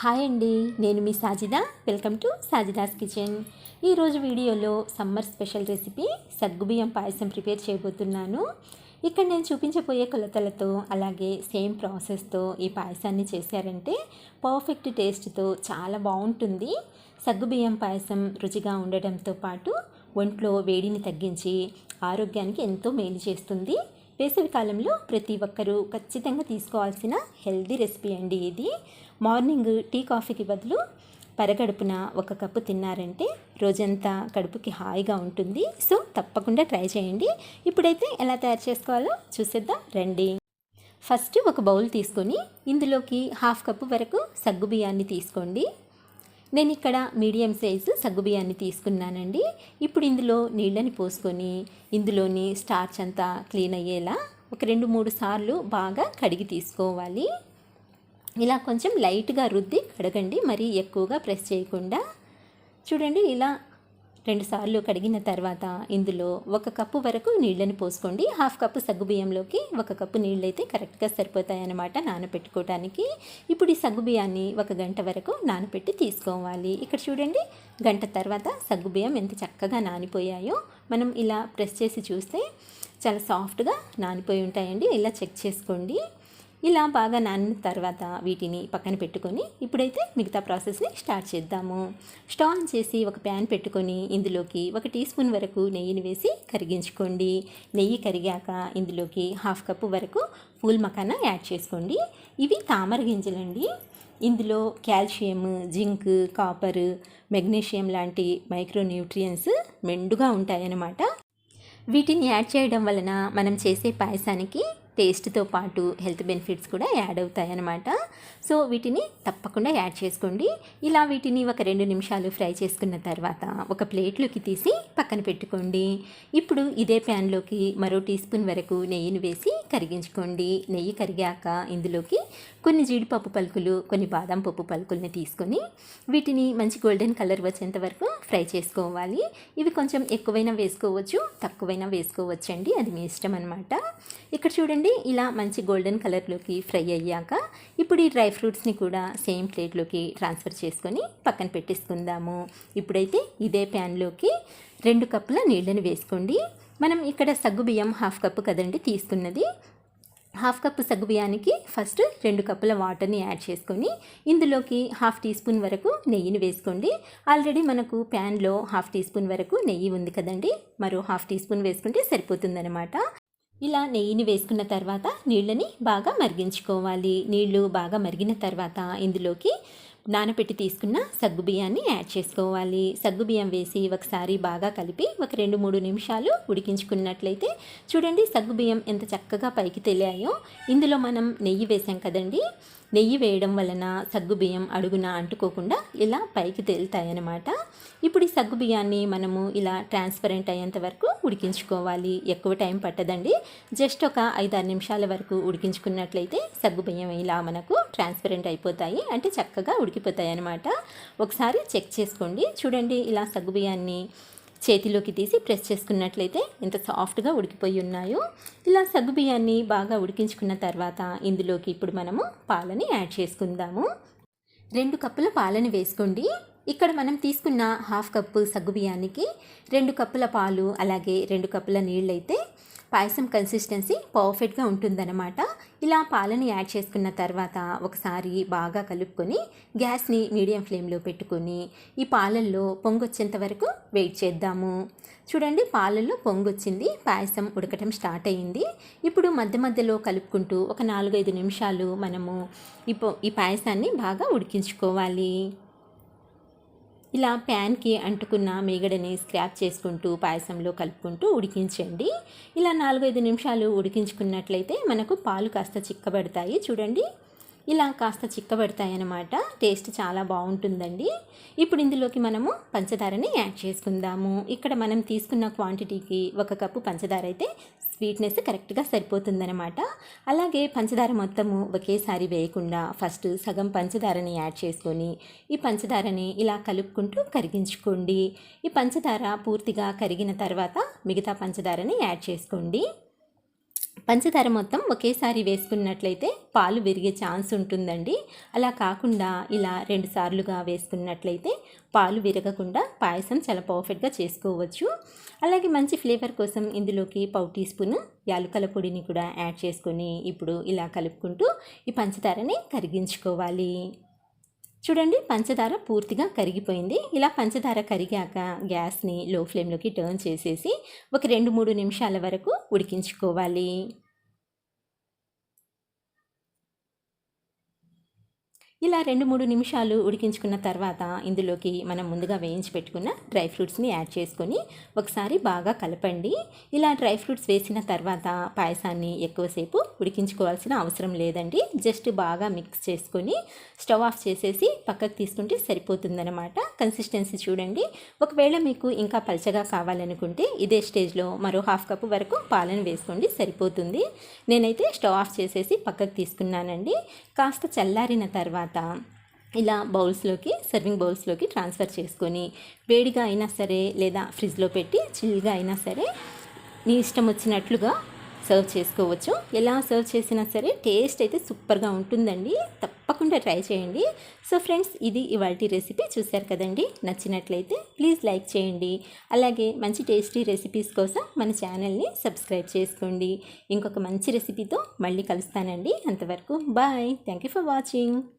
Hi అండి నేను మీ Sajida. Welcome to Sajida's kitchen. ఈరోజు వీడియోలో సమ్మర్ స్పెషల్ రెసిపీ సగ్గుబియ్యం పాయసం ప్రిపేర్ చేయబోతున్నాను. ఇక్కడ నేను చూపించబోయే కొలతలతో అలాగే సేమ్ ప్రాసెస్తో ఈ పాయసాన్ని చేశారంటే పర్ఫెక్ట్ టేస్ట్తో చాలా బాగుంటుంది. సగ్గుబియ్యం పాయసం రుచిగా ఉండడంతో పాటు ఒంట్లో వేడిని తగ్గించి ఆరోగ్యానికి ఎంతో మేలు చేస్తుంది. వేసవి కాలంలో ప్రతి ఒక్కరూ ఖచ్చితంగా తీసుకోవాల్సిన హెల్దీ రెసిపీ అండి ఇది. మార్నింగ్ టీ కాఫీకి బదులు పరగడుపున ఒక కప్పు తిన్నారంటే రోజంతా కడుపుకి హాయిగా ఉంటుంది. సో తప్పకుండా ట్రై చేయండి. ఇప్పుడైతే ఎలా తయారు చేసుకోవాలో చూసేద్దాం రండి. ఫస్ట్ ఒక బౌల్ తీసుకొని ఇందులోకి హాఫ్ కప్పు వరకు సగ్గు బియ్యాన్ని తీసుకోండి. నేను ఇక్కడ మీడియం సైజు సగ్గుబియ్యాన్ని తీసుకున్నానండి. ఇప్పుడు ఇందులో నీళ్ళని పోసుకొని ఇందులోని స్టార్చ్ అంతా క్లీన్ అయ్యేలా ఒక రెండు మూడు సార్లు బాగా కడిగి తీసుకోవాలి. ఇలా కొంచెం లైట్గా రుద్ది కడగండి. మరీ ఎక్కువగా ప్రెస్ చేయకుండా. చూడండి ఇలా రెండుసార్లు కడిగిన తర్వాత ఇందులో ఒక కప్పు వరకు నీళ్ళని పోసుకోండి. హాఫ్ కప్పు సగ్గుబియ్యంలోకి ఒక కప్పు నీళ్ళు అయితే కరెక్ట్గా సరిపోతాయన్నమాట నానబెట్టుకోవడానికి ఇప్పుడు ఈ సగ్గుబియ్యాన్ని ఒక గంట వరకు నానబెట్టి తీసుకోవాలి. ఇక్కడ చూడండి గంట తర్వాత సగ్గుబియ్యం ఎంత చక్కగా నానిపోయాయో. మనం ఇలా ప్రెస్ చేసి చూస్తే చాలా సాఫ్ట్గా నానిపోయి ఉంటాయండి. ఇలా చెక్ చేసుకోండి. ఇలా బాగా నానిన తర్వాత వీటిని పక్కన పెట్టుకొని ఇప్పుడైతే మిగతా ప్రాసెస్ని స్టార్ట్ చేద్దాము. స్టవ్ ఆన్ చేసి ఒక ప్యాన్ పెట్టుకొని ఇందులోకి ఒక టీ స్పూన్ వరకు నెయ్యిని వేసి కరిగించుకోండి. నెయ్యి కరిగాక ఇందులోకి హాఫ్ కప్పు వరకు పూల్ మకానా యాడ్ చేసుకోండి. ఇవి తామర గింజలండి. ఇందులో కాల్షియం జింక్ కాపర్ మెగ్నీషియం లాంటి మైక్రోన్యూట్రియన్స్ మెండుగా ఉంటాయన్నమాట. వీటిని యాడ్ చేయడం వలన మనం చేసే పాయసానికి టేస్ట్తో పాటు హెల్త్ బెనిఫిట్స్ కూడా యాడ్ అవుతాయి అన్నమాట సో వీటిని తప్పకుండా యాడ్ చేసుకోండి. ఇలా వీటిని ఒక రెండు నిమిషాలు ఫ్రై చేసుకున్న తర్వాత ఒక ప్లేట్లోకి తీసి పక్కన పెట్టుకోండి. ఇప్పుడు ఇదే ప్యాన్లోకి మరో టీ స్పూన్ వరకు నెయ్యిని వేసి కరిగించుకోండి. నెయ్యి కరిగాక ఇందులోకి కొన్ని జీడిపప్పు పలుకులు కొన్ని బాదం పప్పు పలుకుల్ని తీసుకొని వీటిని మంచి గోల్డెన్ కలర్ వచ్చేంత వరకు ఫ్రై చేసుకోవాలి. ఇవి కొంచెం ఎక్కువైనా వేసుకోవచ్చు తక్కువైనా వేసుకోవచ్చు అండి అది మీ ఇష్టం అనమాట ఇక్కడ చూడండి ఇలా మంచి గోల్డెన్ కలర్లోకి ఫ్రై అయ్యాక ఇప్పుడు ఈ డ్రై ఫ్రూట్స్ని కూడా సేమ్ ప్లేట్లోకి ట్రాన్స్ఫర్ చేసుకొని పక్కన పెట్టేసుకుందాము. ఇప్పుడైతే ఇదే ప్యాన్లోకి రెండు కప్పుల నీళ్ళని వేసుకోండి. మనం ఇక్కడ సగ్గు బియ్యం హాఫ్ కప్పు కదండి తీసుకున్నది. హాఫ్ కప్పు సగ్గుబియ్యానికి ఫస్ట్ రెండు కప్పుల వాటర్ని యాడ్ చేసుకొని ఇందులోకి హాఫ్ టీ స్పూన్ వరకు నెయ్యిని వేసుకోండి. ఆల్రెడీ మనకు ప్యాన్లో హాఫ్ టీ స్పూన్ వరకు నెయ్యి ఉంది కదండి. మరో హాఫ్ టీ స్పూన్ వేసుకుంటే సరిపోతుందనమాట ఇలా నెయ్యిని వేసుకున్న తర్వాత నీళ్ళని బాగా మరిగించుకోవాలి. నీళ్ళు బాగా మరిగిన తర్వాత ఇందులోకి నానపెట్టి తీసుకున్న సగ్గుబియ్యాన్ని యాడ్ చేసుకోవాలి. సగ్గుబియ్యం వేసి ఒకసారి బాగా కలిపి ఒక రెండు మూడు నిమిషాలు ఉడికించుకున్నట్లయితే చూడండి సగ్గుబియ్యం ఎంత చక్కగా పైకి తెలియాయో ఇందులో మనం నెయ్యి వేసాం కదండి. నెయ్యి వేయడం వలన సగ్గుబియ్యం అడుగున అంటుకోకుండా ఇలా పైకి తేలుతాయన్నమాట. ఇప్పుడు ఈ సగ్గుబియ్యాన్ని మనము ఇలా ట్రాన్స్పరెంట్ అయ్యేంత వరకు ఉడికించుకోవాలి. ఎక్కువ టైం పట్టదండి. జస్ట్ ఒక ఐదారు నిమిషాల వరకు ఉడికించుకున్నట్లయితే సగ్గుబియ్యం ఇలా మనకు ట్రాన్స్పరెంట్ అయిపోతాయి. అంటే చక్కగా ఉడికిపోతాయి అన్నమాట ఒకసారి చెక్ చేసుకోండి. చూడండి ఇలా సగ్గుబియ్యాన్ని చేతిలోకి తీసి ప్రెస్ చేసుకున్నట్లయితే ఎంత సాఫ్ట్గా ఉడికిపోయి ఉన్నాయో. ఇలా సగ్గుబియ్యాన్ని బాగా ఉడికించుకున్న తర్వాత ఇందులోకి ఇప్పుడు మనము పాలని యాడ్ చేసుకుందాము. రెండు కప్పుల పాలని వేసుకోండి. ఇక్కడ మనం తీసుకున్న హాఫ్ కప్పు సగ్గుబియ్యానికి రెండు కప్పుల పాలు అలాగే రెండు కప్పుల నీళ్ళైతే పాయసం కన్సిస్టెన్సీ పర్ఫెక్ట్గా ఉంటుందన్నమాట. ఇలా పాలని యాడ్ చేసుకున్న తర్వాత ఒకసారి బాగా కలుపుకొని గ్యాస్ని మీడియం ఫ్లేమ్లో పెట్టుకొని ఈ పాలల్లో పొంగొచ్చేంత వరకు వెయిట్ చేద్దాము. చూడండి పాలల్లో పొంగొచ్చింది పాయసం ఉడకటం స్టార్ట్ అయ్యింది ఇప్పుడు మధ్య మధ్యలో కలుపుకుంటూ ఒక నాలుగైదు నిమిషాలు మనము ఈ ఈ పాయసాన్ని బాగా ఉడికించుకోవాలి. ఇలా ప్యాన్కి అంటుకున్న మేగడని స్క్రాప్ చేసుకుంటూ పాయసంలో కలుపుకుంటూ ఉడికించండి. ఇలా నాలుగైదు నిమిషాలు ఉడికించుకున్నట్లయితే మనకు పాలు కాస్త చిక్కబడతాయి. చూడండి. ఇలా కాస్త చిక్కబడతాయన్నమాట. టేస్ట్ చాలా బాగుంటుందండి. ఇప్పుడు ఇందులోకి మనము పంచదారని యాడ్ చేసుకుందాము. ఇక్కడ మనం తీసుకున్న క్వాంటిటీకి ఒక కప్పు పంచదార అయితే స్వీట్నెస్ కరెక్ట్గా సరిపోతుందనమాట అలాగే పంచదార మొత్తము ఒకేసారి వేయకుండా ఫస్ట్ సగం పంచదారని యాడ్ చేసుకొని ఈ పంచదారని ఇలా కలుపుకుంటూ కరిగించుకోండి. ఈ పంచదార పూర్తిగా కరిగిన తర్వాత మిగతా పంచదారని యాడ్ చేసుకోండి. పంచదార మొత్తం ఒకేసారి వేసుకున్నట్లయితే పాలు విరిగే ఛాన్స్ ఉంటుందండి. అలా కాకుండా ఇలా రెండు సార్లుగా వేసుకున్నట్లయితే పాలు విరగకుండా పాయసం చాలా పర్ఫెక్ట్గా చేసుకోవచ్చు. అలాగే మంచి ఫ్లేవర్ కోసం ఇందులోకి పావు టీ స్పూన్ యాలుకల పొడిని కూడా యాడ్ చేసుకొని ఇప్పుడు ఇలా కలుపుకుంటూ ఈ పంచదారని కరిగించుకోవాలి. చూడండి పంచదార పూర్తిగా కరిగిపోయింది. ఇలా పంచదార కరిగాక గ్యాస్ని లో ఫ్లేమ్లోకి టర్న్ చేసేసి ఒక రెండు మూడు నిమిషాల వరకు ఉడికించుకోవాలి. ఇలా రెండు మూడు నిమిషాలు ఉడికించుకున్న తర్వాత ఇందులోకి మనం ముందుగా వేయించి పెట్టుకున్న డ్రై ఫ్రూట్స్ని యాడ్ చేసుకొని ఒకసారి బాగా కలపండి. ఇలా డ్రై ఫ్రూట్స్ వేసిన తర్వాత పాయసాన్ని ఎక్కువసేపు ఉడికించుకోవాల్సిన అవసరం లేదండి. జస్ట్ బాగా మిక్స్ చేసుకొని స్టవ్ ఆఫ్ చేసేసి పక్కకు తీసుకుంటే సరిపోతుందన్నమాట. కన్సిస్టెన్సీ చూడండి. ఒకవేళ మీకు ఇంకా పల్చగా కావాలనుకుంటే ఇదే స్టేజ్లో మరో హాఫ్ కప్ వరకు పాలను వేసుకోండి సరిపోతుంది. నేనైతే స్టవ్ ఆఫ్ చేసేసి పక్కకు తీసుకున్నానండి. కాస్త చల్లారిన తర్వాత తర్వాత ఇలా బౌల్స్లోకి సర్వింగ్ బౌల్స్లోకి ట్రాన్స్ఫర్ చేసుకొని వేడిగా అయినా సరే లేదా ఫ్రిడ్జ్లో పెట్టి చిల్గా అయినా సరే నీ ఇష్టం వచ్చినట్లుగా సర్వ్ చేసుకోవచ్చు. ఎలా సర్వ్ చేసినా సరే టేస్ట్ అయితే సూపర్గా ఉంటుందండి. తప్పకుండా ట్రై చేయండి. సో ఫ్రెండ్స్ ఇది ఇవాళ రెసిపీ చూశారు కదండి. నచ్చినట్లయితే ప్లీజ్ లైక్ చేయండి. అలాగే మంచి టేస్టీ రెసిపీస్ కోసం మన ఛానల్ని సబ్స్క్రైబ్ చేసుకోండి. ఇంకొక మంచి రెసిపీతో మళ్ళీ కలుస్తానండి. అంతవరకు bye thank you for watching